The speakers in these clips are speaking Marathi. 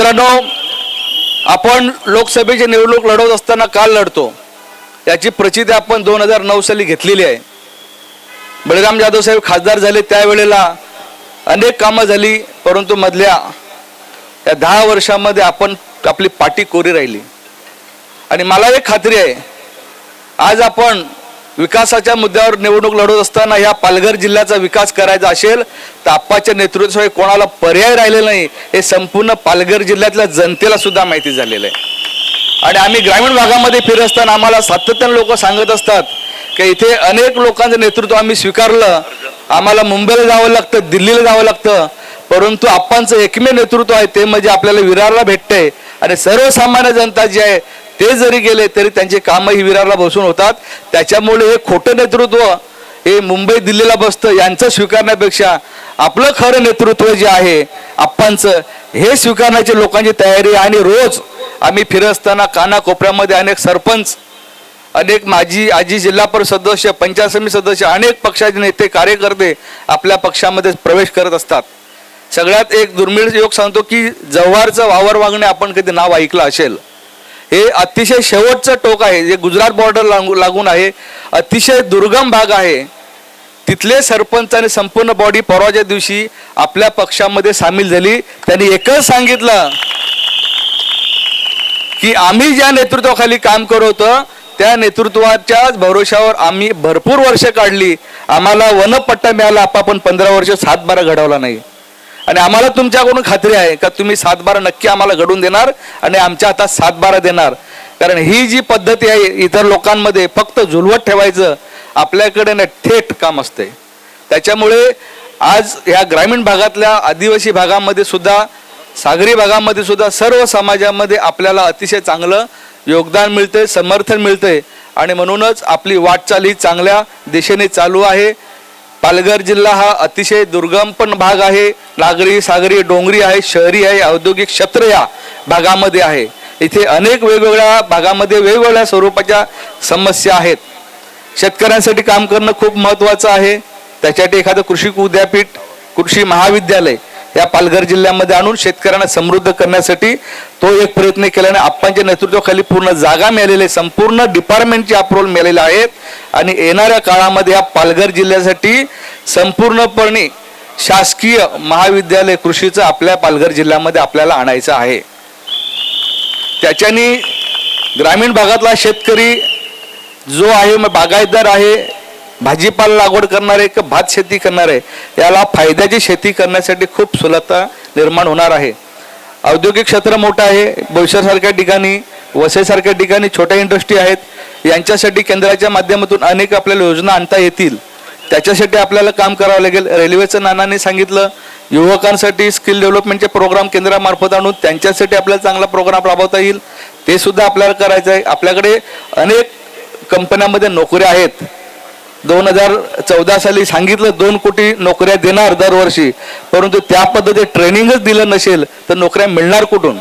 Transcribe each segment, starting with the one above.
मित्रांनो आपण लोकसभेची निवडणूक लढवत असताना काल लढतो. याची प्रचिती आपण दोन हजार नऊ साली घेतलेली आहे. बळीराम जाधव साहेब खासदार झाले त्यावेळेला अनेक कामं झाली परंतु मधल्या या दहा वर्षामध्ये आपण आपली पाठी कोरी राहिली. आणि मला एक खात्री आहे आज आपण विकासाच्या मुद्द्यावर निवडणूक लढवत असताना ह्या पालघर जिल्ह्याचा विकास करायचा असेल तर आप्पाच्या नेतृत्वाशिवाय कोणाला पर्याय राहिले नाही. हे संपूर्ण पालघर जिल्ह्यातल्या जनतेला सुद्धा माहिती झालेलं आहे. आणि आम्ही ग्रामीण भागामध्ये फिरत असताना आम्हाला सातत्याने लोक सांगत असतात की इथे अनेक लोकांचं नेतृत्व आम्ही स्वीकारलं. आम्हाला मुंबईला जावं लागतं दिल्लीला जावं लागतं. परंतु आप्पांचं एकमेव नेतृत्व आहे ते म्हणजे आपल्याला विरारला भेटतंय. आणि सर्वसामान्य जनता जी आहे ते जरी गेले तरी त्यांचे कामही विरारला बसून होतात. त्याच्यामुळे हे खोटं नेतृत्व हे मुंबई दिल्लीला बसतं यांचं स्वीकारण्यापेक्षा आपलं खरं नेतृत्व जे आहे आप्पांचं हे स्वीकारण्याची लोकांची तयारी आणि रोज आम्ही फिरत असताना कानाकोपऱ्यामध्ये अनेक सरपंच अनेक माजी आजी जिल्हा परिषद सदस्य पंचायत समिती सदस्य अनेक पक्षाचे नेते कार्यकर्ते आपल्या पक्षामध्ये प्रवेश करत असतात. सगळ्यात एक दुर्मिळ योग सांगतो की जव्हारचं वावर वागणे आपण कधी नाव ऐकलं असेल. हे अतिशय शेवटचं टोक आहे जे गुजरात बॉर्डर लागू लागून आहे. अतिशय दुर्गम भाग आहे. तिथले सरपंच आणि संपूर्ण बॉडी परवाच्या दिवशी आपल्या पक्षामध्ये सामील झाली. त्यांनी एकच सांगितलं की आम्ही ज्या नेतृत्वाखाली काम करत त्या नेतृत्वाच्याच भरोशावर आम्ही भरपूर वर्ष काढली. आम्हाला वनपट्टा मिळाला आपण पंधरा वर्ष सातबारा घडवला नाही. आणि आम्हाला तुमच्याकडून खात्री आहे का तुम्ही सातबारा नक्की आम्हाला घडून देणार आणि आमच्या हातात सातबारा देणार. कारण ही जी पद्धती आहे इतर लोकांमध्ये फक्त झुलवत ठेवायचं आपल्याकडे ना थेट काम असते त्याच्यामुळे आज ह्या ग्रामीण भागातल्या आदिवासी भागामध्ये सुद्धा सागरी भागामध्ये सुद्धा सर्व समाजामध्ये आपल्याला अतिशय चांगलं योगदान मिळते समर्थन मिळते आणि म्हणूनच आपली वाटचाल ही चांगल्या दिशेने चालू आहे. पालघर जिल्हा हा अतिशय दुर्गम पण भाग आहे. नागरी सागरी डोंगरी आहे शहरी आहे औद्योगिक क्षेत्र या भागामध्ये आहे. इथे अनेक वेगवेगळ्या भागामध्ये वेगवेगळ्या स्वरूपाच्या समस्या आहेत. शेतकऱ्यांसाठी काम करणं खूप महत्त्वाचं आहे. त्याच्यासाठी एखादं कृषी विद्यापीठ कृषी महाविद्यालय या पालघर जिल्ह्यामध्ये आणून शेतकऱ्यांना समृद्ध करण्यासाठी तो एक प्रयत्न केल्याने आप्पांच्या नेतृत्वाखाली पूर्ण जागा मिळालेली आहे. संपूर्ण डिपार्टमेंटचे अप्रुव्हल मिळालेले आहेत आणि येणाऱ्या काळामध्ये या पालघर जिल्ह्यासाठी संपूर्णपणे शासकीय महाविद्यालय कृषीचं आपल्या पालघर जिल्ह्यामध्ये आपल्याला आणायचं आहे. त्याच्यानी ग्रामीण भागातला शेतकरी जो आहे मग बागायतदार आहे भाजीपाला लागवड करणारे किंवा भात शेती करणारे याला फायद्याची शेती करण्यासाठी खूप सुलभता निर्माण होणार आहे. औद्योगिक क्षेत्र मोठं आहे भविष्यासारख्या ठिकाणी वसईसारख्या ठिकाणी छोट्या इंडस्ट्री आहेत यांच्यासाठी केंद्राच्या माध्यमातून अनेक आपल्याला योजना आणता येतील. त्याच्यासाठी आपल्याला काम करावं लागेल. रेल्वेचं नानाने सांगितलं युवकांसाठी स्किल डेव्हलपमेंटचे प्रोग्राम केंद्रामार्फत आणून त्यांच्यासाठी आपल्याला चांगला प्रोग्राम राबवता येईल. ते सुद्धा आपल्याला करायचं आहे. आपल्याकडे अनेक कंपन्यांमध्ये नोकऱ्या आहेत. दोन हजार चौदा साली सांगितलं दोन कोटी नोकऱ्या देणार दरवर्षी. परंतु त्या पद्धतीत ट्रेनिंगच दिलं नसेल तर नोकऱ्या मिळणार कुठून?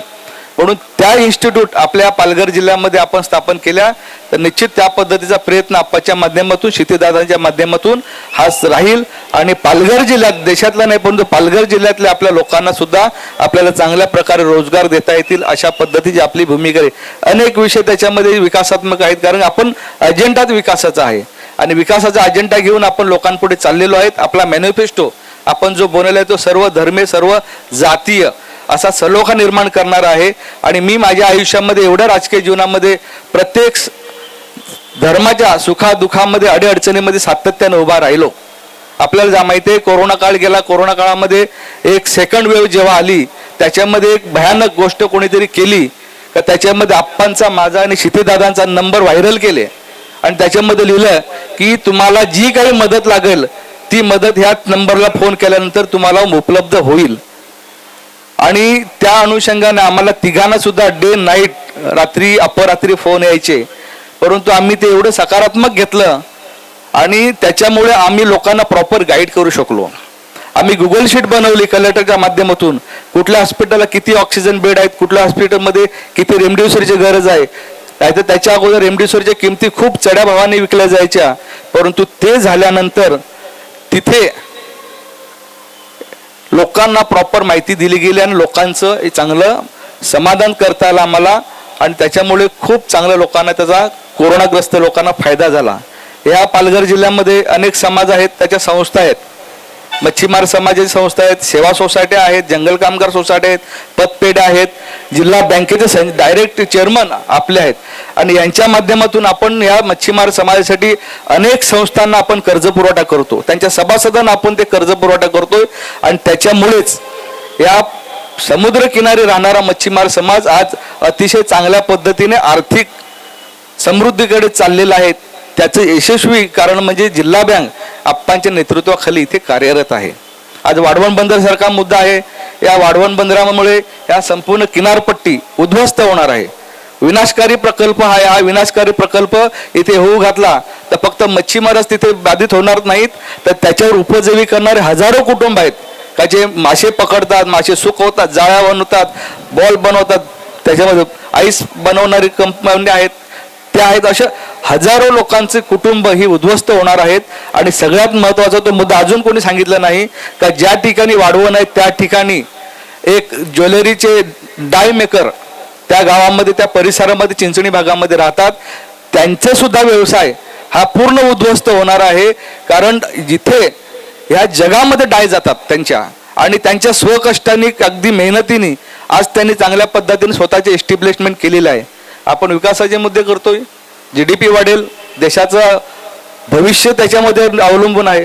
म्हणून त्या इन्स्टिट्यूट आपल्या पालघर जिल्ह्यामध्ये आपण स्थापन केल्या तर निश्चित त्या पद्धतीचा प्रयत्न आप्पाच्या माध्यमातून शेतीदादांच्या माध्यमातून हा राहील. आणि पालघर जिल्ह्यात देशातला नाही परंतु पालघर जिल्ह्यातल्या आपल्या लोकांना सुद्धा आपल्याला चांगल्या प्रकारे रोजगार देता येतील अशा पद्धतीची आपली भूमिका आहे. अनेक विषय त्याच्यामध्ये विकासात्मक आहेत कारण आपण अजेंडाच विकासाचा आहे. आणि विकासाचा अजेंडा घेऊन आपण लोकांपुढे चाललेलो आहेत. आपला मॅनिफेस्टो आपण जो बनवला आहे तो सर्व धर्मे सर्व जातीय असा सलोखा निर्माण करणार आहे. आणि मी माझ्या आयुष्यामध्ये एवढ्या राजकीय जीवनामध्ये प्रत्येक स- धर्माच्या सुखादुखामध्ये अडीअडचणीमध्ये सातत्याने उभा राहिलो. आपल्याला जा माहिती आहे कोरोना काळ गेला. कोरोना काळामध्ये एक सेकंड वेव्ह जेव्हा आली त्याच्यामध्ये एक भयानक गोष्ट कोणीतरी केली का त्याच्यामध्ये आप्पांचा माझा आणि शितेदादांचा नंबर व्हायरल केले. आणि त्याच्यामध्ये लिहिलं की तुम्हाला जी काही मदत लागेल ती मदत ह्याच नंबरला फोन केल्यानंतर तुम्हाला उपलब्ध होईल. आणि त्या अनुषंगाने आम्हाला तिघांना सुद्धा डे नाईट रात्री अपरात्री फोन यायचे. परंतु आम्ही ते एवढं सकारात्मक घेतलं आणि त्याच्यामुळे आम्ही लोकांना प्रॉपर गाईड करू शकलो. आम्ही गुगल शीट बनवली कलेक्टरच्या माध्यमातून. कुठल्या हॉस्पिटलला किती ऑक्सिजन बेड आहेत कुठल्या हॉस्पिटलमध्ये किती रेमडेसिवीरची गरज आहे नाहीतर त्याच्या अगोदर रेमडेसिवीरच्या किमती खूप चढ्या भावाने विकल्या जायच्या. परंतु ते झाल्यानंतर तिथे लोकांना प्रॉपर माहिती दिली गेली आणि लोकांचं हे चांगलं समाधान करता आलं आम्हाला. आणि त्याच्यामुळे खूप चांगल्या लोकांना त्याचा कोरोनाग्रस्त लोकांना फायदा झाला. या पालघर जिल्ह्यामध्ये अनेक समाज आहेत त्याच्या संस्था आहेत. मच्छीमार समाजाची संस्था आहेत सेवा सोसायट्या आहेत जंगल कामगार सोसायटी आहेत पतपेढ्या आहेत जिल्हा बँकेचे सं डायरेक्ट चेअरमन आपले आहेत. आणि यांच्या माध्यमातून आपण या मच्छीमार समाजासाठी अनेक संस्थांना आपण कर्ज पुरवठा करतो. त्यांच्या सभासदांना आपण ते कर्ज पुरवठा करतोय. आणि त्याच्यामुळेच या समुद्रकिनारी राहणारा मच्छीमार समाज आज अतिशय चांगल्या पद्धतीने आर्थिक समृद्धीकडे चाललेला आहे. त्याचं यशस्वी कारण म्हणजे जिल्हा बँक आप्पांच्या नेतृत्वाखाली इथे कार्यरत आहे. आज वाढवण बंदर सारखा मुद्दा आहे. या वाढवण बंदरामुळे या संपूर्ण किनारपट्टी उद्ध्वस्त होणार आहे. विनाशकारी प्रकल्प हा हा विनाशकारी प्रकल्प इथे होऊ घातला तर फक्त मच्छीमारच तिथे बाधित होणार नाहीत. तर त्याच्यावर उपजीवी करणारे हजारो कुटुंब आहेत. का जे मासे पकडतात मासे सुकवतात जाळ्या बनवतात बॉल बनवतात त्याच्यामध्ये आईस बनवणारी कंपनी आहेत. त्या आहेत अशा हजारो लोकांचे कुटुंब ही उद्ध्वस्त होणार आहेत. आणि सगळ्यात महत्त्वाचा तो मुद्दा अजून कोणी सांगितला नाही का ज्या ठिकाणी वाढवण आहे त्या ठिकाणी एक ज्वेलरीचे डाय मेकर त्या गावामध्ये त्या परिसरामध्ये चिंचणी भागामध्ये राहतात. त्यांचे सुद्धा व्यवसाय हा पूर्ण उद्ध्वस्त होणार आहे. कारण जिथे ह्या जगामध्ये डाय जातात त्यांच्या आणि त्यांच्या स्वकष्टाने अगदी मेहनतीने आज त्यांनी चांगल्या पद्धतीने स्वतःचे एस्टॅब्लिशमेंट केलेलं आहे. आपण विकासाचे मुद्दे करतोय. जी डी पी वाढेल देशाचं भविष्य त्याच्यामध्ये अवलंबून आहे.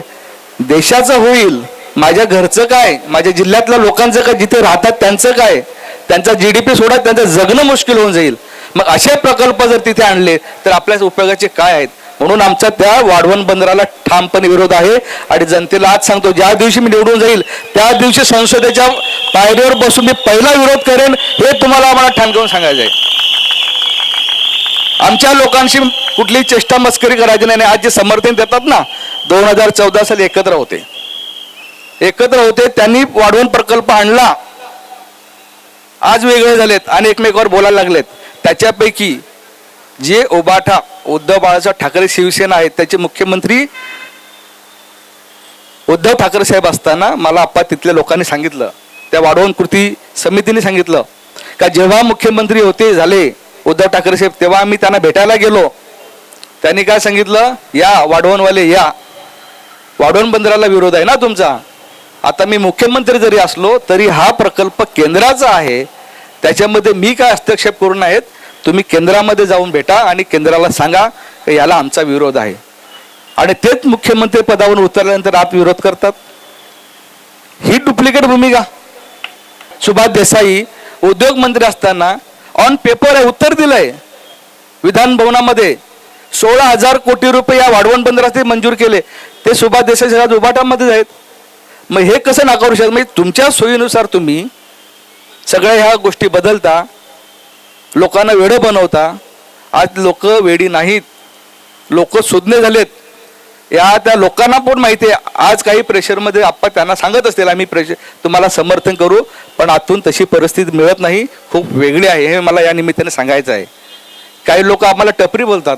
देशाचं होईल माझ्या घरचं काय माझ्या जिल्ह्यातल्या लोकांचं काय जिथे राहतात त्यांचं काय त्यांचा जी डी पी सोडा त्यांचं जगणं मुश्किल होऊन जाईल. मग असे प्रकल्प जर तिथे आणले तर आपल्या उपयोगाचे काय आहेत? म्हणून आमचा त्या वाढवण बंदराला ठामपणे विरोध आहे. आणि जनतेला आज सांगतो ज्या दिवशी मी निवडून जाईल त्या दिवशी संसदेच्या पायरीवर बसून मी पहिला विरोध करेन हे तुम्हाला आम्हाला ठाम करून सांगायचं आहे. आमच्या लोकांशी कुठली चेष्टा मस्करी करायची नाही आज जे समर्थन देतात ना दोन हजार चौदा साली एकत्र होते. एकत्र होते त्यांनी वाढवून प्रकल्प आणला. आज वेगळे झालेत आणि एकमेकावर बोलायला लागलेत. त्याच्यापैकी जे ओबाठा उद्धव बाळासाहेब ठाकरे शिवसेना आहेत त्याचे मुख्यमंत्री उद्धव ठाकरे साहेब असताना मला आप्पा तिथल्या लोकांनी सांगितलं. त्या वाढवण कृती समितीने सांगितलं. का जेव्हा मुख्यमंत्री होते झाले उद्धव ठाकरे साहेब तेव्हा आम्ही त्यांना भेटायला गेलो. त्यांनी काय सांगितलं? या वाढवणवाले या. वाढवण बंदराला विरोध आहे ना तुमचा? आता मी मुख्यमंत्री जरी असलो तरी हा प्रकल्प केंद्राचा आहे. त्याच्यामध्ये मी काय हस्तक्षेप करून आहेत तुम्ही केंद्रामध्ये जाऊन भेटा आणि केंद्राला सांगा की याला आमचा विरोध आहे. आणि तेच मुख्यमंत्री पदावरून उतरल्यानंतर आप विरोध करतात. ही डुप्लिकेट भूमिका. सुभाष देसाई उद्योग मंत्री असताना ऑन पेपर आहे उत्तर दिलंय. विधान भवनामध्ये सोळा हजार कोटी रुपये या वाढवण बंदराचे मंजूर केले. ते सुभाष देसाई आज आहेत. मग हे कसं नाकारू शकत? म्हणजे तुमच्या सोयीनुसार तुम्ही सगळ्या ह्या गोष्टी बदलता लोकांना वेडं बनवता. आज लोक वेडी नाहीत. लोक सुज्ञ झालेत. या त्या लोकांना पण माहिती आहे. आज काही प्रेशरमध्ये आप्पा त्यांना सांगत असतील आम्ही प्रेशर तुम्हाला समर्थन करू पण आतून तशी परिस्थिती मिळत नाही. खूप वेगळी आहे. हे मला या निमित्ताने सांगायचं आहे. काही लोक आम्हाला टपरी बोलतात.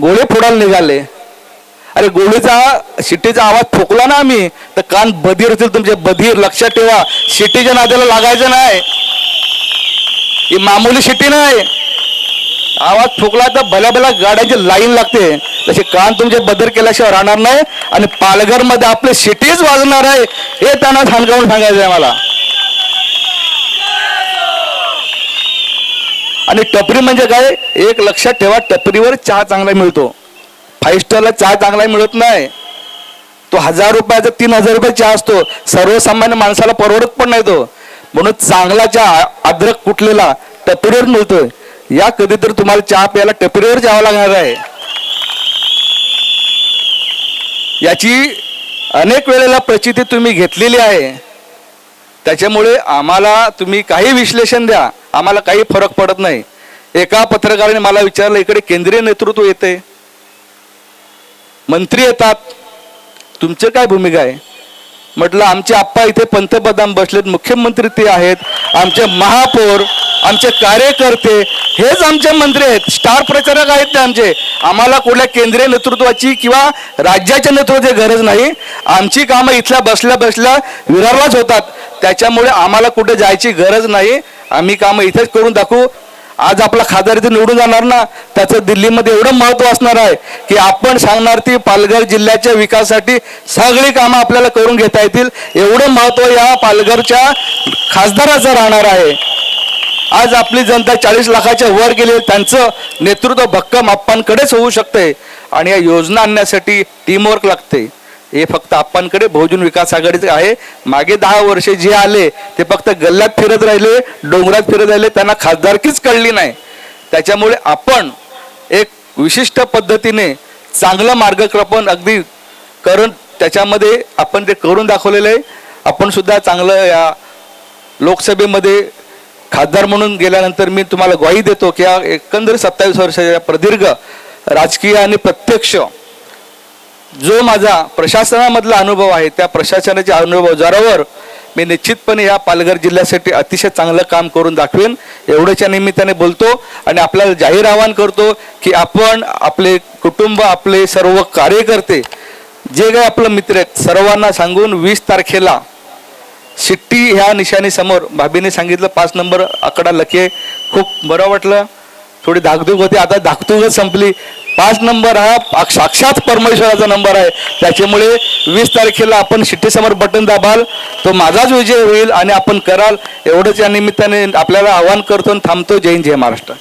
गोळे फोडायला निघाले. अरे गोळीचा शिट्टीचा आवाज ठोकला ना आम्ही तर कान बधीर होतील तुमचे. बधीर लक्षात ठेवा. शिट्टीच्या नाद्याला लागायचं नाही. ही मामूली शिट्टी नाही. आवाज ठोकला तर भल्या भल्या गाड्यांची लाईन लागते. तसे कान तुमचे बदर केल्याशिवाय राहणार नाही आणि पालघरमध्ये आपले सिटीज वाजणार आहे. हे त्यांना सांगावून सांगायचं आहे मला. आणि टपरी म्हणजे काय? एक लक्षात ठेवा टपरीवर चहा चांगला मिळतो. फाईव्ह स्टारला चहा चांगला मिळत नाही. तो हजार रुपयाचा तीन हजार रुपये चहा असतो. सर्वसामान्य माणसाला परवडत पण नाही तो. म्हणून चांगला चहा अद्रक कुटलेला टपरीवर मिळतोय. या कधी तर तुम्हाला चहा प्यायला टपरीवर जावं लागणार आहे. याची अनेक वेळेला प्रचिती तुम्ही घेतलेली आहे. त्याच्यामुळे आम्हाला तुम्ही काही विश्लेषण द्या. आम्हाला काही फरक पडत नाही. एका पत्रकाराने मला विचारलं इकडे केंद्रीय नेतृत्व येते मंत्री येतात. तुमचं काय भूमिका आहे? म्हटलं आमचे आप्पा इथे पंतप्रधान बसलेत मुख्यमंत्री ते आहेत. आमचे महापौर आमचे कार्यकर्ते हेच आमचे मंत्री आहेत. स्टार प्रचारक आहेत ते आमचे. आम्हाला कुठल्या केंद्रीय नेतृत्वाची किंवा राज्याच्या नेतृत्वाची गरज नाही. आमची कामं इथल्या बसल्या बसल्या विरारलाच होतात. त्याच्यामुळे आम्हाला कुठे जायची गरज नाही. आम्ही कामं इथेच करून दाखवू. आज आपला खासदार इथे निवडून जाणार ना त्याचं दिल्लीमध्ये एवढं महत्त्व असणार आहे की आपण सांगणार ती पालघर जिल्ह्याच्या विकासासाठी सगळी कामं आपल्याला करून घेता येतील. एवढं महत्त्व या पालघरच्या खासदाराचं राहणार आहे. आज आपली जनता चाळीस लाखाच्या वर गेली त्यांचं नेतृत्व भक्कम आप्पांकडेच होऊ शकते. आणि या योजना आणण्यासाठी टीमवर्क लागते. हे फक्त आप्पांकडे बहुजन विकास आघाडीचे आहे. मागे दहा वर्षे जे आले ते फक्त गल्ल्यात फिरत राहिले डोंगरात फिरत राहिले त्यांना खासदारकीच कळली नाही. त्याच्यामुळे आपण एक विशिष्ट पद्धतीने चांगलं मार्गक्रपण अगदी करून त्याच्यामध्ये आपण ते करून दाखवलेलं आहे आपण सुद्धा चांगलं या लोकसभेमध्ये खासदार म्हणून गेल्यानंतर मी तुम्हाला ग्वाही देतो की या एकंदर सत्तावीस वर्षाच्या प्रदीर्घ राजकीय आणि प्रत्यक्ष जो माझा प्रशासनामधला अनुभव आहे त्या प्रशासनाच्या अनुभव जरावर मी निश्चितपणे या पालघर जिल्ह्यासाठी अतिशय चांगलं काम करून दाखवेन. एवढ्याच्या निमित्ताने बोलतो आणि आपल्याला जाहीर आवाहन करतो की आपण आपले कुटुंब आपले सर्व कार्यकर्ते जे काही आपलं मित्र आहेत सर्वांना सांगून वीस तारखेला शिट्टी ह्या निशाणीसमोर भाभीने सांगितलं पाच नंबर आकडा लकी आहे. खूप बरं वाटलं. थोडी धाकधूक होती आता धाकधूकच संपली. पाच नंबर हा साक्षात परमेश्वराचा नंबर आहे. त्याच्यामुळे वीस तारखेला आपण शिट्टीसमोर बटन दाबाल. तो माझाच विजय होईल आणि आपण कराल. एवढंच या निमित्ताने आपल्याला आवाहन करतो आणि थांबतो. जय हिंद जय महाराष्ट्र.